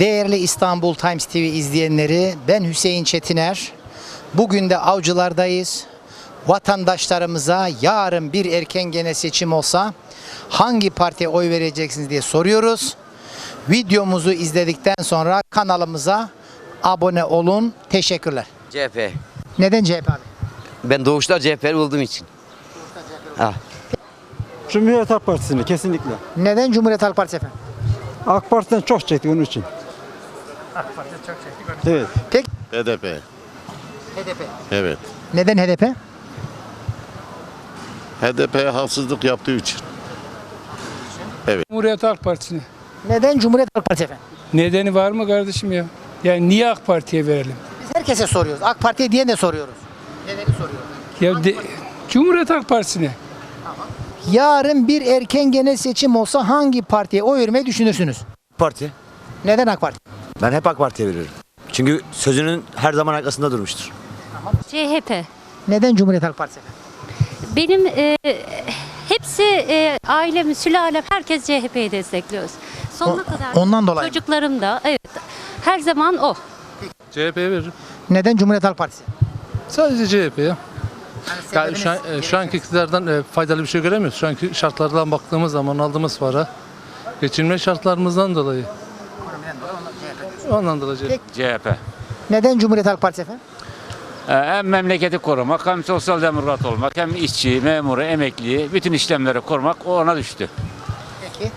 Değerli İstanbul Times TV izleyenleri, ben Hüseyin Çetiner. Bugün de avcılardayız. Vatandaşlarımıza yarın bir erken gene seçim olsa hangi partiye oy vereceksiniz diye soruyoruz. Videomuzu izledikten sonra kanalımıza abone olun. Teşekkürler. CHP. Neden CHP abi? Ben doğuşta CHP'li olduğum için. Ha. Cumhuriyet Halk Partisi'ni kesinlikle. Neden Cumhuriyet Halk Partisi efendim? AK Parti'den çok çektik onun için. Evet. Peki HDP. HDP. Evet. Neden HDP? HDP haksızlık yaptığı için. Cumhuriyet Halk Partisi'ne. Neden Cumhuriyet Halk Partisi efendim? Nedeni var mı kardeşim ya? Yani niye AK Parti'ye verelim? Biz herkese soruyoruz. AK Parti'ye diye de soruyoruz. Nedeni soruyoruz. Ya de, Cumhuriyet Halk Partisi'ne. Yarın bir erken genel seçim olsa hangi partiye oy vermeyi düşünürsünüz? Parti. Neden AK Parti? Ben hep AK Parti'ye veririm. Çünkü sözünün her zaman arkasında durmuştur. CHP. Neden Cumhuriyet Halk Partisi? Benim e, hepsi e, ailem, sülalem herkes CHP'yi destekliyoruz. Sonuna O- kadar. ondan dolayı? Çocuklarım da evet. Her zaman o. CHP'ye veririm. Neden Cumhuriyet Halk Partisi? Sadece CHP ya. Yani Yani şu, an, e, şu anki iktidardan e, faydalı bir şey göremiyoruz. Şu anki şartlardan baktığımız zaman aldığımız para geçinme şartlarımızdan dolayı. Ondan dolayı CHP. CHP. Neden Cumhuriyet Halk Partisi efendim? Ee, Hem memleketi korumak, hem sosyal demokrat olmak, hem işçi, memuru, emekliyi, bütün işlemleri korumak o ona düştü. Peki.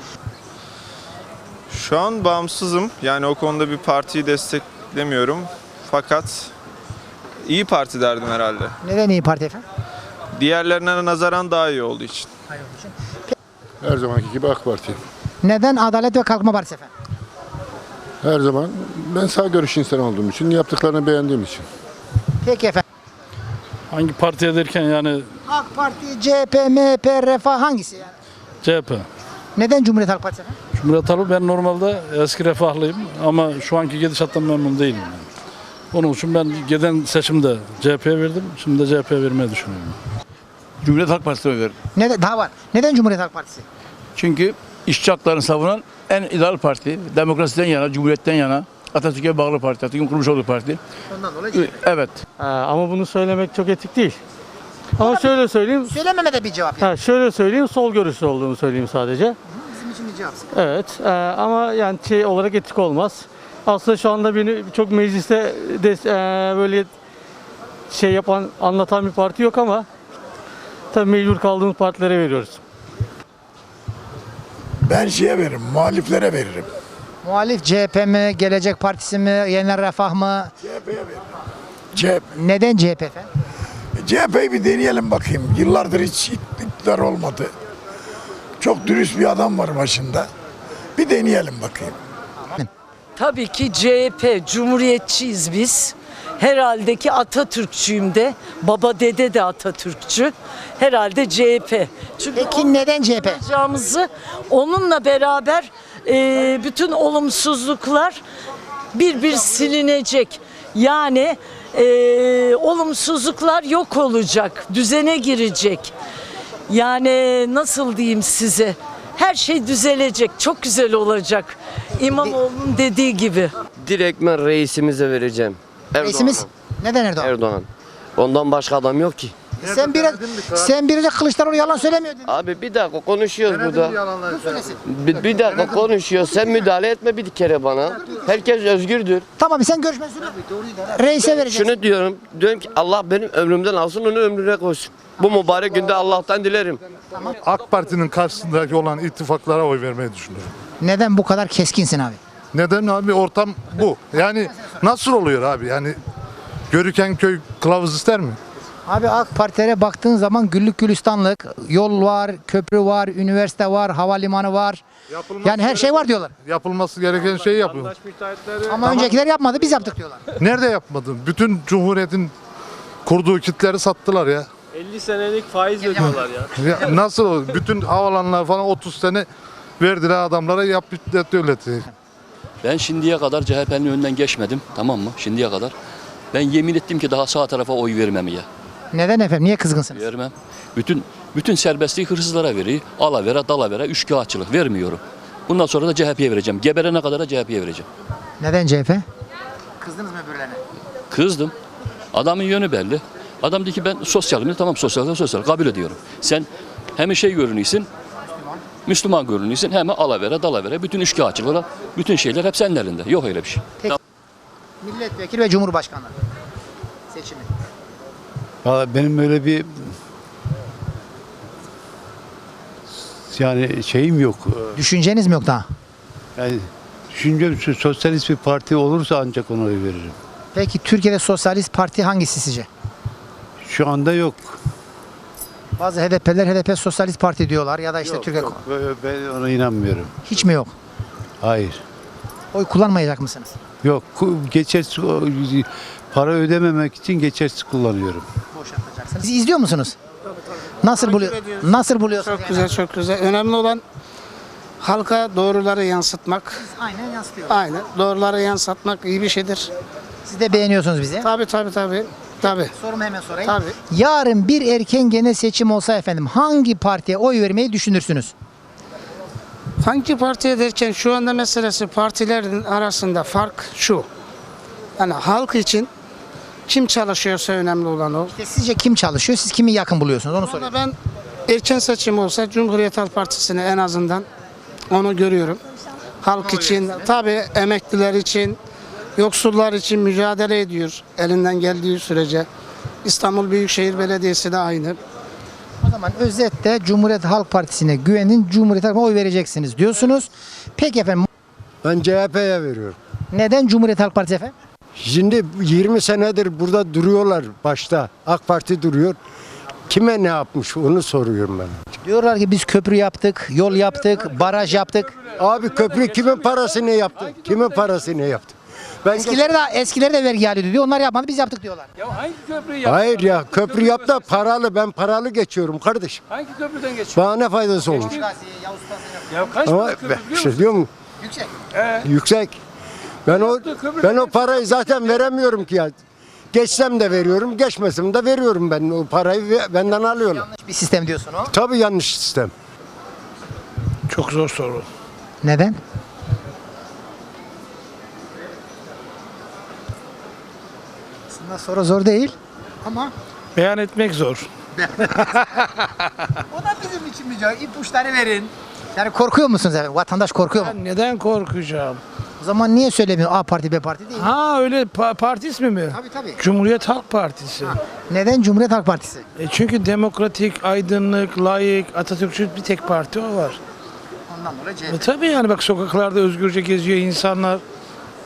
Şu an bağımsızım. Yani o konuda bir partiyi desteklemiyorum. Fakat iyi Parti derdim herhalde. Neden İyi Parti efendim? Diğerlerine nazaran daha iyi olduğu için. Her zamanki gibi AK Parti. Neden Adalet ve Kalkınma Partisi efendim? Her zaman ben sağ görüş insan olduğum için, yaptıklarını beğendiğim için. Peki efendim. Hangi partiye derken yani AK Parti, CHP, MHP, Refah hangisi yani? CHP. Neden Cumhuriyet Halk Partisi efendim? Cumhuriyet Halkı ben normalde eski refahlıyım ama şu anki gidişattan memnun değilim. yani. Onun için ben giden seçimde CHP'ye verdim. Şimdi de CHP'ye vermeyi düşünüyorum. Cumhuriyet Halk Partisi'ne veririm. Neden, daha var. Neden Cumhuriyet Halk Partisi? Çünkü işçi haklarını savunan en ideal parti. Demokrasiden yana, cumhuriyetten yana. Atatürk'e bağlı parti, Atatürk'ün kurmuş olduğu parti. Ondan dolayı Evet. ama bunu söylemek çok etik değil. Ama şöyle söyleyeyim. Söylememe de bir cevap yani. Ha, şöyle söyleyeyim. Sol görüşlü olduğunu söyleyeyim sadece. Bizim için bir cevap. Evet. e, ama yani şey olarak etik olmaz. Aslında şu anda beni çok mecliste de, e, böyle şey yapan, anlatan bir parti yok ama tabii mecbur kaldığımız partilere veriyoruz. Ben şeye veririm, muhaliflere veririm. Muhalif CHP mi, Gelecek Partisi mi, Yeniler Refah mı? CHP, Neden CHP efendim? CHP'yi bir deneyelim bakayım. Yıllardır hiç iktidar olmadı. Çok dürüst bir adam var başında. Bir deneyelim bakayım. Tabii ki CHP, Cumhuriyetçiyiz biz. Herhalde ki Atatürkçüyüm de. Baba dede de Atatürkçü. Herhalde CHP. Çünkü Peki neden CHP? olacağımızı onunla beraber e, bütün olumsuzluklar bir bir silinecek. Yani e, olumsuzluklar yok olacak, düzene girecek. Yani nasıl diyeyim size? Her şey düzelecek, çok güzel olacak. İmamoğlu'nun dediği gibi. Direktmen reisimize vereceğim. Erdoğan'a. Reisimiz? Neden Erdoğan? Erdoğan. Ondan başka adam yok ki. Sen bir sen bir de Kılıçdaroğlu yalan söylemiyor dedin. Abi bir dakika konuşuyoruz burada. Bir, bir dakika konuşuyor. Sen müdahale etme bir kere bana. Herkes özgürdür. Tamam sen görüşme. Reise vereceksin. Şunu diyorum. Diyorum ki Allah benim ömrümden alsın onu ömrüne koysun. Bu mübarek günde Allah'tan dilerim. AK Parti'nin karşısındaki olan ittifaklara oy vermeyi düşünüyorum. Neden bu kadar keskinsin abi? Neden abi ortam bu. Yani nasıl oluyor abi yani Görüken köy kılavuz ister mi? Abi AK Partilere baktığın zaman güllük gülistanlık, yol var, köprü var, üniversite var, havalimanı var. Yani her şey var diyorlar. Yapılması gereken şeyi yapıyor. Ama öncekiler yapmadı biz yaptık diyorlar. Nerede yapmadın? Bütün Cumhuriyet'in kurduğu kitleri sattılar ya. 50 senelik faiz ödüyorlar ya. Ya nasıl olur? Bütün havalanlar falan 30 sene verdiler adamlara yap devleti. Ben şimdiye kadar CHP'nin önünden geçmedim. Tamam mı? Şimdiye kadar. Ben yemin ettim ki daha sağ tarafa oy vermemeye. Neden efendim? Niye kızgınsınız? Vermem. Bütün bütün serbestliği hırsızlara veriyor. Alavere, dalavere, üçkağıtçılık vermiyorum. Bundan sonra da CHP'ye vereceğim. Geberene kadar da CHP'ye vereceğim. Neden CHP? Kızdınız mı öbürlerine? Kızdım. Adamın yönü belli. Adam dedi ki ben sosyalim. Tamam sosyal sosyal kabul ediyorum. Sen hem şey görünüyorsun, Müslüman görünüyorsun, hem alavere dalavere bütün üçkağıtçılara, bütün şeyler hep senin elinde. Yok öyle bir şey. Milletvekili ve Cumhurbaşkanlığı seçimi. Valla benim öyle bir yani şeyim yok. Düşünceniz mi yok daha? Yani düşüncem şu sosyalist bir parti olursa ancak ona oy veririm. Peki Türkiye'de Sosyalist Parti hangisi sizce? Şu anda yok. Bazı HDP'ler HDP Sosyalist Parti diyorlar ya da işte Yok, Türkiye yok. Ben ona inanmıyorum. hiç mi yok? Hayır. Oy kullanmayacak mısınız? Yok. ku- Geçersiz para ödememek için geçersiz kullanıyorum. Siz izliyor musunuz? Nasıl buluyor? Nasıl buluyorsunuz? Çok güzel, çok güzel. Önemli olan halka doğruları yansıtmak. Aynen yansıtıyor. Aynen. Doğruları yansıtmak iyi bir şeydir. Siz de beğeniyorsunuz bizi. Tabii tabii tabii. Tabii. Sorumu hemen sorayım. Tabii. Yarın bir erken genel seçim olsa efendim hangi partiye oy vermeyi düşünürsünüz? Hangi partiye derken şu anda meselesi partilerin arasında fark şu. Yani halk için kim çalışıyorsa önemli olan o. İşte sizce kim çalışıyor? Siz kimi yakın buluyorsunuz? Onu soruyorum. Ben erken seçim olsa Cumhuriyet Halk Partisi'ni en azından onu görüyorum. Halk için, tabii emekliler için, yoksullar için mücadele ediyor elinden geldiği sürece. İstanbul Büyükşehir Belediyesi de aynı. O zaman özetle Cumhuriyet Halk Partisi'ne güvenin, Cumhuriyet Halk Partisi'ne oy vereceksiniz diyorsunuz. Peki efendim Ben CHP'ye veriyorum. neden Cumhuriyet Halk Partisi efendim? Şimdi 20 senedir burada duruyorlar başta. AK Parti duruyor. Kime ne yapmış onu soruyorum ben. Diyorlar ki biz köprü yaptık, yol yaptık, baraj yaptık. Abi köprü kimin parası ne yaptı? Kimin parası ne yaptı? Ben Eskileri de eskileri de vergi alıyordu diyor. Onlar yapmadı biz yaptık diyorlar. Hayır ya köprü yap da paralı. Ben paralı geçiyorum kardeşim. Hangi köprüden geçiyor? Bana ne faydası olmuş? Ya kaç Ama ben işte diyor mu? Yüksek. Yüksek. Ben o ben o parayı zaten veremiyorum ki ya. Geçsem de veriyorum, geçmesem de veriyorum ben o parayı ve- benden alıyorlar. Yanlış bir sistem diyorsun o. Tabii yanlış sistem. Çok zor soru. Neden? Aslında soru zor değil ama Beyan etmek zor. o da bizim için bir cevap. İpuçları verin. Yani korkuyor musunuz efendim? Vatandaş korkuyor mu? Ben neden korkacağım? O zaman niye söylemiyor A parti B parti değil? Ha öyle pa- parti ismi mi? Tabii tabii. Cumhuriyet Halk Partisi. Neden Cumhuriyet Halk Partisi? E çünkü demokratik, aydınlık, layık, Atatürkçü bir tek parti o var. Ondan dolayı E tabii yani bak sokaklarda özgürce geziyor insanlar.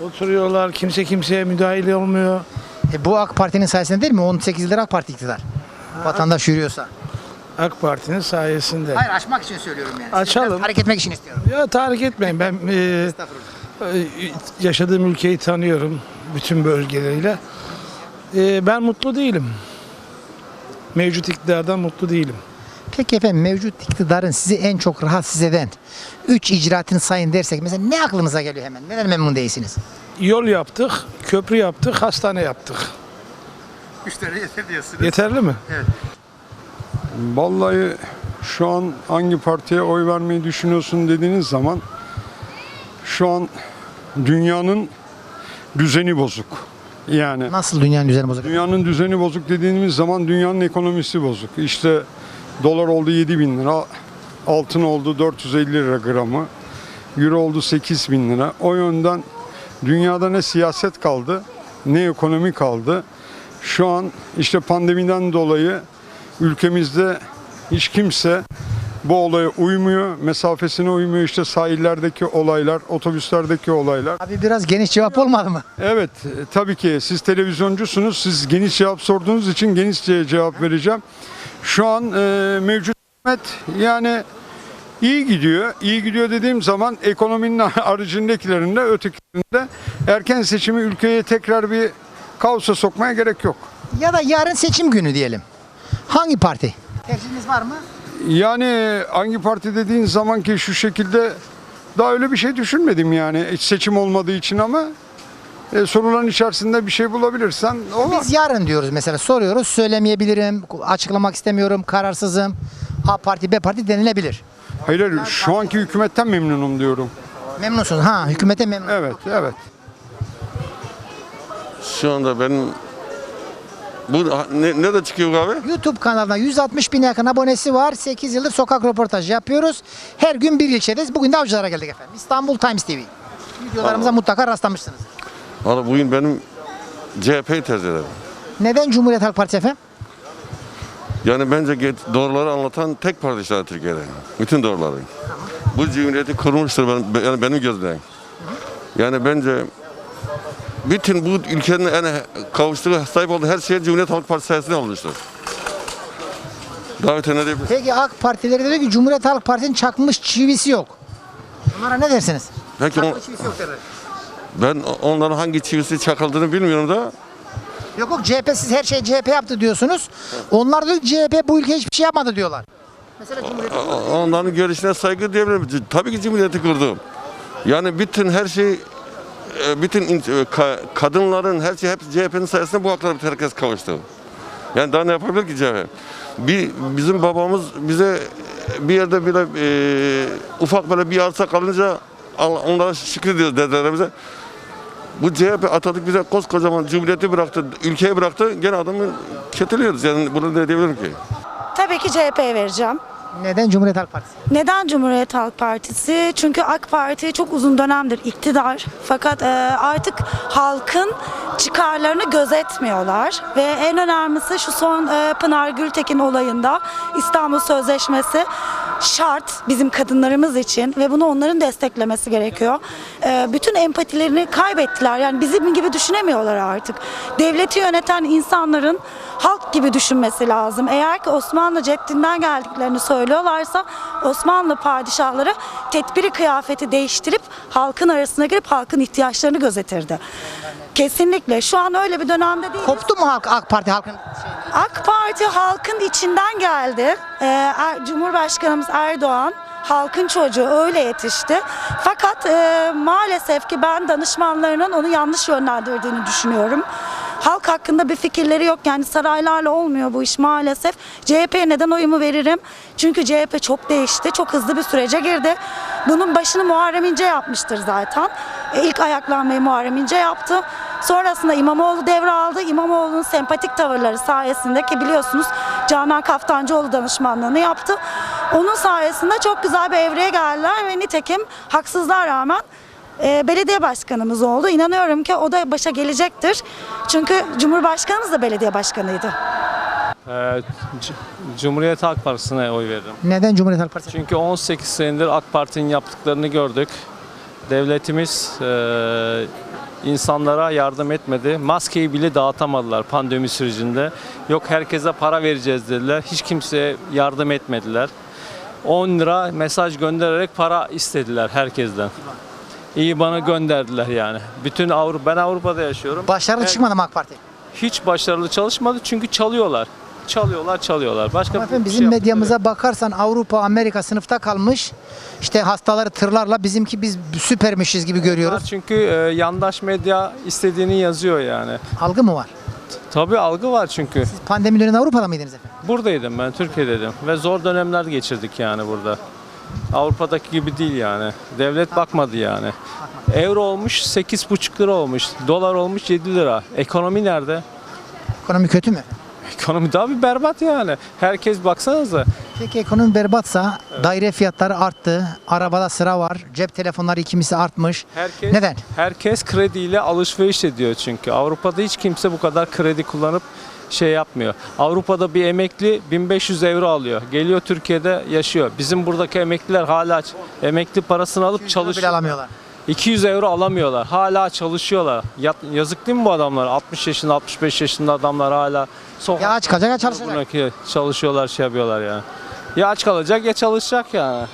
Oturuyorlar, kimse kimseye müdahale olmuyor. E bu AK Parti'nin sayesinde değil mi? 18 yıldır AK Parti iktidar. Vatandaş yürüyorsa. AK Parti'nin sayesinde. Hayır açmak için söylüyorum yani. Açalım. Biraz Hareket etmek için istiyorum. Ya tahrik etmeyin. Ben e, e, yaşadığım ülkeyi tanıyorum bütün bölgeleriyle. E, ben mutlu değilim. Mevcut iktidardan mutlu değilim. Peki efendim mevcut iktidarın sizi en çok rahatsız eden 3 icraatını sayın dersek mesela ne aklınıza geliyor hemen? Neden memnun değilsiniz? Yol yaptık, köprü yaptık, hastane yaptık. Müşteri yeter diyorsunuz. Yeterli mi? Vallahi şu an hangi partiye oy vermeyi düşünüyorsun dediğiniz zaman şu an dünyanın düzeni bozuk. Yani Nasıl dünyanın düzeni bozuk? dünyanın düzeni bozuk dediğimiz zaman dünyanın ekonomisi bozuk. İşte dolar oldu 7 bin lira, altın oldu 450 lira gramı, euro oldu 8 bin lira. O yönden dünyada ne siyaset kaldı ne ekonomi kaldı. Şu an işte pandemiden dolayı ülkemizde hiç kimse bu olaya uymuyor, mesafesine uymuyor. İşte sahillerdeki olaylar, otobüslerdeki olaylar. Abi biraz geniş cevap olmadı mı? Evet, e, tabii ki siz televizyoncusunuz. Siz geniş cevap sorduğunuz için genişçe cevap vereceğim. Şu an e, mevcut hükümet yani iyi gidiyor. İyi gidiyor dediğim zaman ekonominin haricindeklerinde, ötekilerinde erken seçimi ülkeye tekrar bir kaosa sokmaya gerek yok. Ya da yarın seçim günü diyelim. Hangi parti? Tercihiniz var mı? Yani hangi parti dediğin zaman ki şu şekilde daha öyle bir şey düşünmedim yani hiç seçim olmadığı için ama e, soruların içerisinde bir şey bulabilirsen o var. Biz yarın diyoruz mesela soruyoruz söylemeyebilirim, açıklamak istemiyorum, kararsızım. A parti B parti denilebilir. Hayır, hayır şu anki hükümetten memnunum diyorum. Memnunsunuz ha hükümete memnun. Evet, evet. Şu anda benim bu ne, ne de çıkıyor abi? YouTube kanalına 160 bin yakın abonesi var. 8 yıldır sokak röportajı yapıyoruz. Her gün bir ilçedeyiz. Bugün de Avcılar'a geldik efendim. İstanbul Times TV. Videolarımıza mutlaka rastlamışsınız. Valla bugün benim CHP'yi tercih ederim. Neden Cumhuriyet Halk Partisi efendim? Yani bence doğruları anlatan tek parti an Türkiye'de. Bütün doğruları. Bu cumhuriyeti kurmuştur ben, yani benim gözümden. Yani bence bütün bu ülkenin en kavuştuğu, sahip olduğu her şey Cumhuriyet Halk Partisi sayesinde olmuştur. Davet ne diyebiliriz? Peki AK Partileri de diyor ki Cumhuriyet Halk Partisi'nin çakmış çivisi yok. Onlara ne dersiniz? Peki on- Çakmış çivisi yok derler. ben onların hangi çivisi çakıldığını bilmiyorum da Yok yok CHP siz her şeyi CHP yaptı diyorsunuz. Onlar diyor ki CHP bu ülke hiçbir şey yapmadı diyorlar. Mesela Cumhuriyet onların görüşüne saygı diyebilirim. Tabii ki Cumhuriyeti kurdum. Yani bütün her şey e, bütün in- e, ka- kadınların her şey hep CHP'nin sayesinde bu haklara herkes kavuştu. Yani daha ne yapabilir ki CHP? Bir, bizim babamız bize bir yerde bile e, ufak böyle bir arsa kalınca Allah- onlara şükrediyoruz dedelerimize. Bu CHP Atatürk bize koskocaman cumhuriyeti bıraktı, ülkeyi bıraktı. Gene adamı kötülüyoruz. Yani bunu ne diyebilirim ki? Tabii ki CHP'ye vereceğim. Neden Cumhuriyet Halk Partisi? Neden Cumhuriyet Halk Partisi? Çünkü AK Parti çok uzun dönemdir iktidar. Fakat e, artık halkın çıkarlarını gözetmiyorlar. Ve en önemlisi şu son e, Pınar Gültekin olayında İstanbul Sözleşmesi şart bizim kadınlarımız için ve bunu onların desteklemesi gerekiyor. E, bütün empatilerini kaybettiler. Yani bizim gibi düşünemiyorlar artık. Devleti yöneten insanların halk gibi düşünmesi lazım. Eğer ki Osmanlı ceddinden geldiklerini söylüyorlarsa Osmanlı padişahları tedbiri kıyafeti değiştirip halkın arasına girip halkın ihtiyaçlarını gözetirdi. Kesinlikle. Şu an öyle bir dönemde değil. Koptu mu AK Parti halkın? AK Parti halkın içinden geldi. Ee, Er- Cumhurbaşkanımız Erdoğan halkın çocuğu öyle yetişti. Fakat e, maalesef ki ben danışmanlarının onu yanlış yönlendirdiğini düşünüyorum. Halk hakkında bir fikirleri yok. Yani saraylarla olmuyor bu iş maalesef. CHP'ye neden oyumu veririm? Çünkü CHP çok değişti. Çok hızlı bir sürece girdi. Bunun başını Muharrem İnce yapmıştır zaten. E, ilk ayaklanmayı Muharrem İnce yaptı. Sonrasında İmamoğlu devraldı. İmamoğlu'nun sempatik tavırları sayesinde ki biliyorsunuz Canan Kaftancıoğlu danışmanlığını yaptı. Onun sayesinde çok güzel bir evreye geldiler ve nitekim haksızlığa rağmen e, belediye başkanımız oldu. İnanıyorum ki o da başa gelecektir. Çünkü Cumhurbaşkanımız da belediye başkanıydı. Ee, Cumhuriyet Halk Partisi'ne oy veririm. Neden Cumhuriyet Halk Partisi? Çünkü 18 senedir AK Parti'nin yaptıklarını gördük. Devletimiz e, insanlara yardım etmedi. Maskeyi bile dağıtamadılar pandemi sürecinde. Yok herkese para vereceğiz dediler. Hiç kimseye yardım etmediler. 10 lira mesaj göndererek para istediler herkesten. İyi bana gönderdiler yani. Bütün Avrupa ben Avrupa'da yaşıyorum. Başarılı Her- çıkmadı mı AK Parti? Hiç başarılı çalışmadı çünkü çalıyorlar. Çalıyorlar, çalıyorlar. Başka Ama efendim bir bizim şey medyamıza bakarsan Avrupa, Amerika sınıfta kalmış. İşte hastaları tırlarla bizimki biz süpermişiz gibi görüyoruz. Çünkü e, yandaş medya istediğini yazıyor yani. Algı mı var? Tabii algı var çünkü. Pandemi döneminde Avrupa'da mıydınız efendim? Buradaydım ben, Türkiye'deydim ve zor dönemler geçirdik yani burada. Avrupa'daki gibi değil yani. Devlet bakmadı yani. Euro olmuş 8,5 lira olmuş. Dolar olmuş 7 lira. Ekonomi nerede? Ekonomi kötü mü? Ekonomi daha bir berbat yani. Herkes baksanıza. Peki ekonomi berbatsa daire fiyatları arttı, arabada sıra var, cep telefonları ikimisi artmış. Herkes, Neden? Herkes krediyle alışveriş ediyor çünkü. Avrupa'da hiç kimse bu kadar kredi kullanıp şey yapmıyor. Avrupa'da bir emekli 1500 euro alıyor. Geliyor Türkiye'de yaşıyor. Bizim buradaki emekliler hala emekli parasını alıp çalışıyor. bile alamıyorlar. 200 euro alamıyorlar. Hala çalışıyorlar. Ya- yazık değil mi bu adamlar? 60 yaşında, 65 yaşında adamlar hala sokak. Ya aç kalacak ya çalışacak. Çalışıyorlar, şey yapıyorlar yani. Ya aç kalacak ya çalışacak yani.